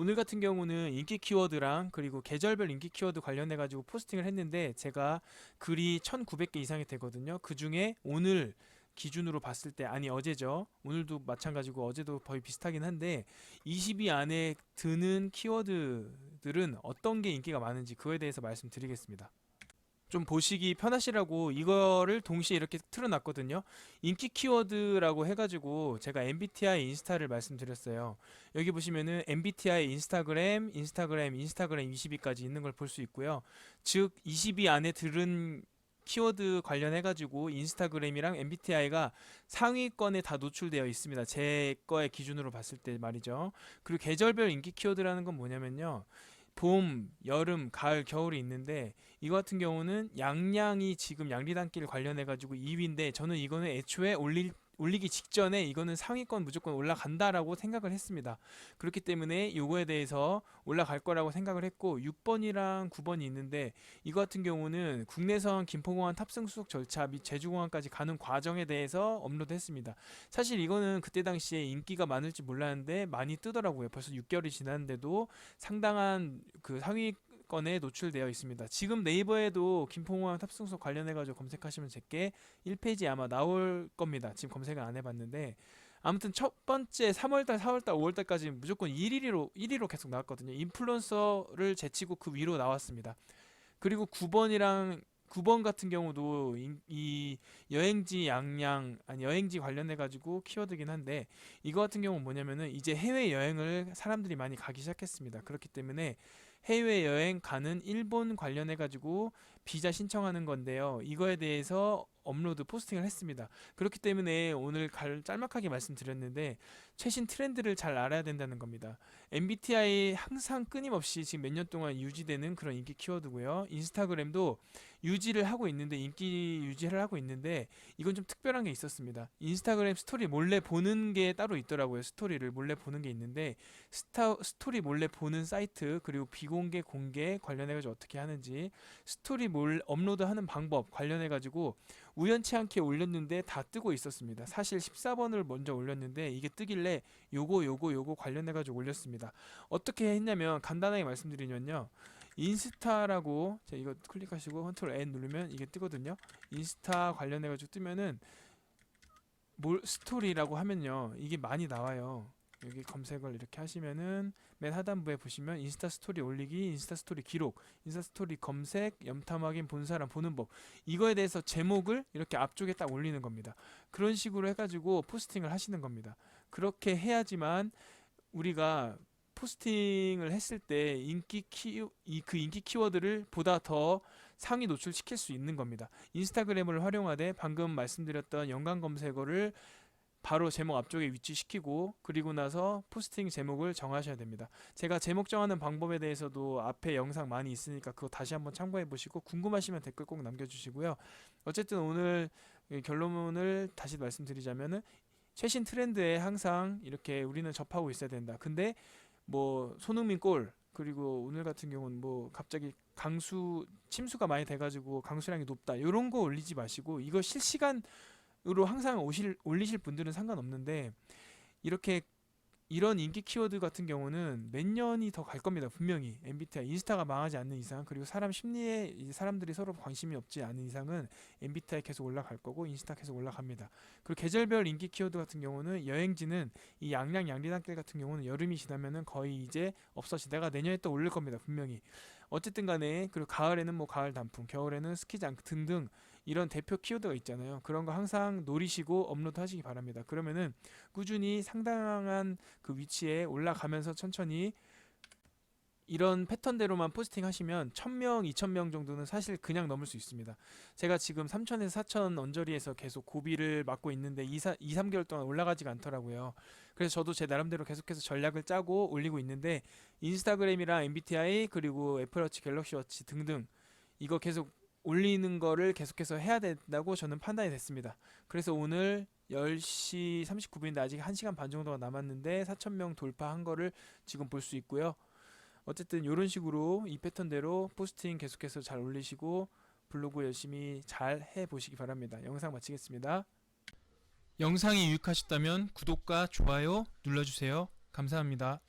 오늘 같은 경우는 인기 키워드랑 그리고 계절별 인기 키워드 관련해 가지고 포스팅을 했는데 제가 글이 1900개 이상이 되거든요. 그 중에 오늘 기준으로 봤을 때 아니 어제죠. 오늘도 마찬가지고 어제도 거의 비슷하긴 한데 20위 안에 드는 키워드들은 어떤 게 인기가 많은지 그거에 대해서 말씀드리겠습니다. 좀 보시기 편하시라고 이거를 동시에 이렇게 틀어놨거든요. 인기 키워드라고 해가지고 제가 MBTI 인스타를 말씀드렸어요. 여기 보시면은 MBTI 인스타그램, 인스타그램, 인스타그램 20위까지 있는 걸 볼 수 있고요. 즉 20위 안에 들은 키워드 관련해가지고 인스타그램이랑 MBTI가 상위권에 다 노출되어 있습니다. 제 거의 기준으로 봤을 때 말이죠. 그리고 계절별 인기 키워드라는 건 뭐냐면요. 봄, 여름, 가을, 겨울이 있는데 이거 같은 경우는 양양이 지금 양리단길 관련해 가지고 2위인데 저는 이거는 애초에 올릴 올리기 직전에 이거는 상위권 무조건 올라간다라고 생각을 했습니다. 그렇기 때문에 요거에 대해서 올라갈 거라고 생각을 했고 6번이랑 9번이 있는데 이거 같은 경우는 국내선 김포공항 탑승 수속 절차 및 제주공항까지 가는 과정에 대해서 업로드했습니다. 사실 이거는 그때 당시에 인기가 많을지 몰랐는데 많이 뜨더라고요. 벌써 6개월이 지났는데도 상당한 그 상위 권에 노출되어 있습니다. 지금 네이버에도 김포공항 탑승석 관련해가지고 검색하시면 제게 1페이지 아마 나올 겁니다. 지금 검색을 안 해봤는데 아무튼 첫 번째 3월달, 4월달, 5월달까지 무조건 1위로 1위로 계속 나왔거든요. 인플루언서를 제치고 그 위로 나왔습니다. 그리고 9번이랑 9번 같은 경우도 이, 이 여행지 양양 아니 여행지 관련해 가지고 키워드긴 한데 이거 같은 경우는 뭐냐면은 이제 해외 여행을 사람들이 많이 가기 시작했습니다. 그렇기 때문에 해외 여행 가는 일본 관련해 가지고 비자 신청하는 건데요. 이거에 대해서 업로드 포스팅을 했습니다. 그렇기 때문에 오늘 갈 짤막하게 말씀드렸는데 최신 트렌드를 잘 알아야 된다는 겁니다. MBTI 항상 끊임없이 지금 몇 년 동안 유지되는 그런 인기 키워드고요. 인스타그램도 유지를 하고 있는데 인기 유지를 하고 있는데 이건 좀 특별한 게 있었습니다. 인스타그램 스토리 몰래 보는 게 따로 있더라고요. 스토리를 몰래 보는 게 있는데 스타, 스토리 몰래 보는 사이트 그리고 비공개 공개 관련해 가지고 어떻게 하는지 스토리 몰 업로드하는 방법 관련해 가지고 우연치 않게 올렸는데 다 뜨고 있었습니다. 사실 14번을 먼저 올렸는데 이게 뜨길래 요거 요거 요거 관련해 가지고 올렸습니다. 어떻게 했냐면 간단하게 말씀드리면요. 인스타라고 자 이거 클릭하시고 컨트롤 N 누르면 이게 뜨거든요. 인스타 관련해 가지고 뜨면은 뭘 스토리라고 하면요. 이게 많이 나와요. 여기 검색을 이렇게 하시면은 맨 하단부에 보시면 인스타 스토리 올리기, 인스타 스토리 기록, 인스타 스토리 검색, 염탐 확인, 본 사람 보는 법 이거에 대해서 제목을 이렇게 앞쪽에 딱 올리는 겁니다. 그런 식으로 해가지고 포스팅을 하시는 겁니다. 그렇게 해야지만 우리가 포스팅을 했을 때 인기 키, 이, 그 인기 키워드를 보다 더 상위 노출시킬 수 있는 겁니다. 인스타그램을 활용하되 방금 말씀드렸던 연관 검색어를 바로 제목 앞쪽에 위치시키고 그리고 나서 포스팅 제목을 정하셔야 됩니다. 제가 제목 정하는 방법에 대해서도 앞에 영상 많이 있으니까 그거 다시 한번 참고해 보시고 궁금하시면 댓글 꼭 남겨주시고요. 어쨌든 오늘 이 결론을 다시 말씀드리자면은 최신 트렌드에 항상 이렇게 우리는 접하고 있어야 된다. 근데 뭐 손흥민 골 그리고 오늘 같은 경우는 뭐 갑자기 강수 침수가 많이 돼가지고 강수량이 높다 이런 거 올리지 마시고 이거 실시간 으로 항상 오실 올리실 분들은 상관없는데 이렇게 이런 인기 키워드 같은 경우는 몇 년이 더 갈 겁니다 분명히. MBTI 인스타가 망하지 않는 이상 그리고 사람 심리에 이 사람들이 서로 관심이 없지 않은 이상은 MBTI 계속 올라갈 거고 인스타 계속 올라갑니다. 그리고 계절별 인기 키워드 같은 경우는 여행지는 이 양양 양리단길 같은 경우는 여름이 지나면은 거의 이제 없어지다가 내년에 또 올릴 겁니다 분명히. 어쨌든 간에 그리고 가을에는 뭐 가을 단풍 겨울에는 스키장 등등 이런 대표 키워드가 있잖아요 그런 거 항상 노리시고 업로드 하시기 바랍니다 그러면은 꾸준히 상당한 그 위치에 올라가면서 천천히 이런 패턴대로만 포스팅 하시면 1000명, 2000명 정도는 사실 그냥 넘을 수 있습니다. 제가 지금 3000에서 4000 언저리에서 계속 고비를 맞고 있는데 2, 4, 2 3개월 동안 올라가지가 않더라고요. 그래서 저도 제 나름대로 계속해서 전략을 짜고 올리고 있는데 인스타그램이랑 MBTI 그리고 애플워치, 갤럭시워치 등등 이거 계속 올리는 거를 계속해서 해야 된다고 저는 판단이 됐습니다. 그래서 오늘 10시 39분인데 아직 1시간 반 정도가 남았는데 4,000명 돌파한 거를 지금 볼 수 있고요. 어쨌든 이런 식으로 이 패턴대로 포스팅 계속해서 잘 올리시고 블로그 열심히 잘 해보시기 바랍니다. 영상 마치겠습니다. 영상이 유익하셨다면 구독과 좋아요 눌러주세요. 감사합니다.